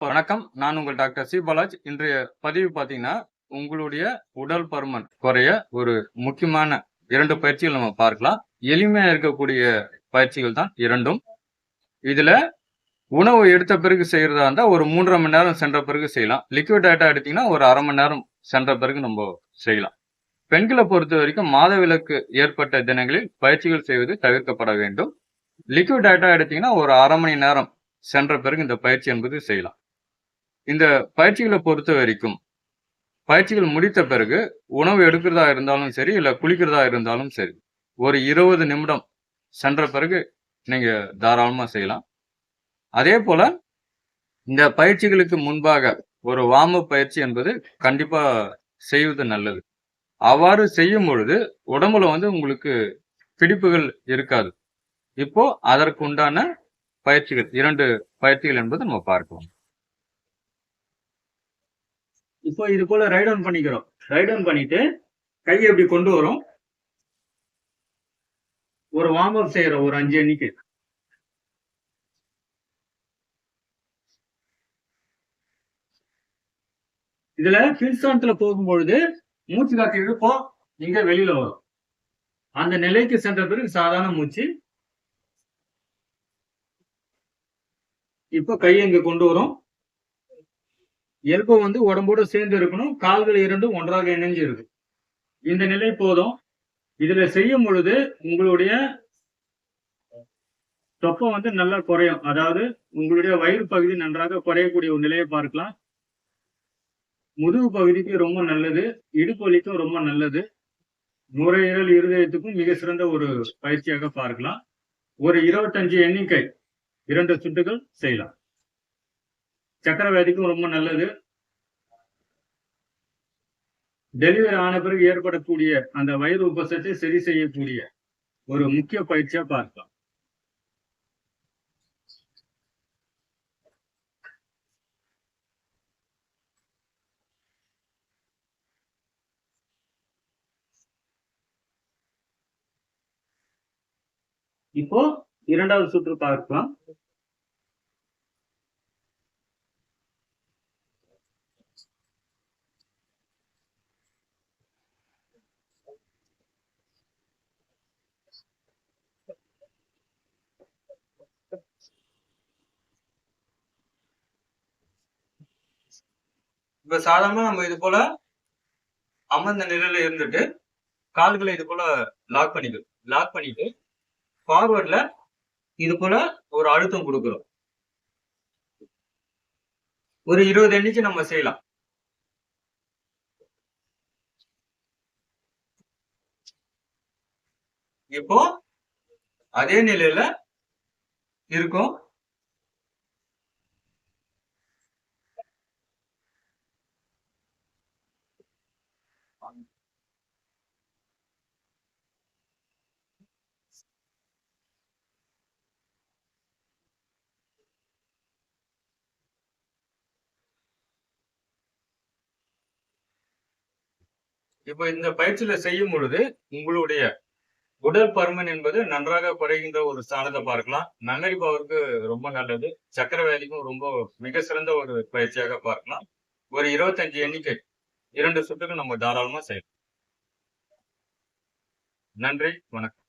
வணக்கம். நான் உங்கள் டாக்டர் சி. பாலாஜ். இன்றைய பதிவு பார்த்தீங்கன்னா உங்களுடைய உடல் பருமன் குறைய ஒரு முக்கியமான இரண்டு பயிற்சிகள் நம்ம பார்க்கலாம். எளிமையா இருக்கக்கூடிய பயிற்சிகள் தான் இரண்டும். இதுல உணவு எடுத்த பிறகு செய்யறதா இருந்தா ஒரு மூன்றரை மணி நேரம் சென்ற பிறகு செய்யலாம். லிக்விட் டயட்டா எடுத்தீங்கன்னா ஒரு அரை மணி நேரம் சென்ற பிறகு நம்ம செய்யலாம். பெண்களை பொறுத்த வரைக்கும் மாதவிலக்கு ஏற்பட்ட தினங்களில் பயிற்சிகள் செய்வது தவிர்க்கப்பட வேண்டும். லிக்விட் டயட்டா எடுத்தீங்கன்னா ஒரு அரை மணி நேரம் சென்ற பிறகு இந்த பயிற்சி என்பது செய்யலாம். இந்த பயிற்சிகளை பொறுத்த வரைக்கும் பயிற்சிகள் முடித்த பிறகு உணவு எடுக்கிறதா இருந்தாலும் சரி இல்லை குளிக்கிறதா இருந்தாலும் சரி ஒரு இருபது நிமிடம் சென்ற பிறகு நீங்க தாராளமா செய்யலாம். அதே போல இந்த பயிற்சிகளுக்கு முன்பாக ஒரு வார்ம் பயிற்சி என்பது கண்டிப்பா செய்வது நல்லது. அவ்வாறு செய்யும் பொழுது உடம்புல வந்து உங்களுக்கு பிடிப்புகள் இருக்காது. இப்போ அதற்கு உண்டான பயிற்சிகள் இரண்டு பயிற்சிகள் என்பது நம்ம பார்க்கலாம். இப்போ இது போல ரைட் ஆன் பண்ணிக்கிறோம். ரைட் ஆன் பண்ணிட்டு கையை இப்படி கொண்டு வரும். ஒரு வார்ம் அப் செய்யறோம் ஒரு அஞ்சு எண்ணிக்கை. இதுல கீழ்ஸ்தானத்துல போகும்பொழுது மூச்சு காத்து இழுப்போம் இங்க வெளியில வரும். அந்த நிலைக்கு சென்ற பிறகு சாதாரண மூச்சு. இப்போ கையை இங்க கொண்டு வரும். எல்போ வந்து உடம்போட சேர்ந்து இருக்கணும் கால்கள் இரண்டும் ஒன்றாக இணைஞ்சு இருக்கும் இந்த நிலை போதும். இதுல செய்யும் பொழுது உங்களுடைய தொப்பம் வந்து நல்லா குறையும். அதாவது உங்களுடைய வயிறு பகுதி நன்றாக குறையக்கூடிய ஒரு நிலையை பார்க்கலாம். முதுகு பகுதிக்கு ரொம்ப நல்லது. இடுப்பு வலிக்கும் ரொம்ப நல்லது. நுரையீரல் இருதயத்துக்கும் மிக சிறந்த ஒரு பயிற்சியாக பார்க்கலாம். ஒரு இருபத்தஞ்சு எண்ணிக்கை இரண்டு சுட்டுகள் செய்யலாம். சக்கரவியாதிக்கும் ரொம்ப நல்லது. டெலிவரி ஆன பிறகு ஏற்படக்கூடிய அந்த வயிறு உபசத்தை சரி செய்யக்கூடிய ஒரு முக்கிய பயிற்சியா பார்க்கலாம். இப்போ இரண்டாவது சுற்று பார்க்கலாம். இப்ப சாதாரணமா நம்ம இது போல அமர்ந்த நிலையில இருந்துட்டு கால்களை இது போல லாக் பண்ணிக்கணும். லாக் பண்ணிட்டு ஃபார்வர்ட்ல இது போல ஒரு அழுத்தம் கொடுக்குறோம். ஒரு இருபது எண்ணிக்கை நம்ம செய்யலாம். இப்போ அதே நிலையில இருக்கும் இப்ப இந்த பயிற்சியில செய்யும் பொழுது உங்களுடைய உடல் பருமன் என்பது நன்றாக குறைகின்ற ஒரு ஸ்தானத்தை பார்க்கலாம். நன்னறி பவருக்கு ரொம்ப நல்லது. சக்கர வேலைக்கும் ரொம்ப மிக சிறந்த ஒரு பயிற்சியாக பார்க்கலாம். ஒரு இருபத்தஞ்சு எண்ணிக்கை இரண்டு சுற்றுக்கு நம்ம தாராளமா செய்யலாம் நன்றி வணக்கம்.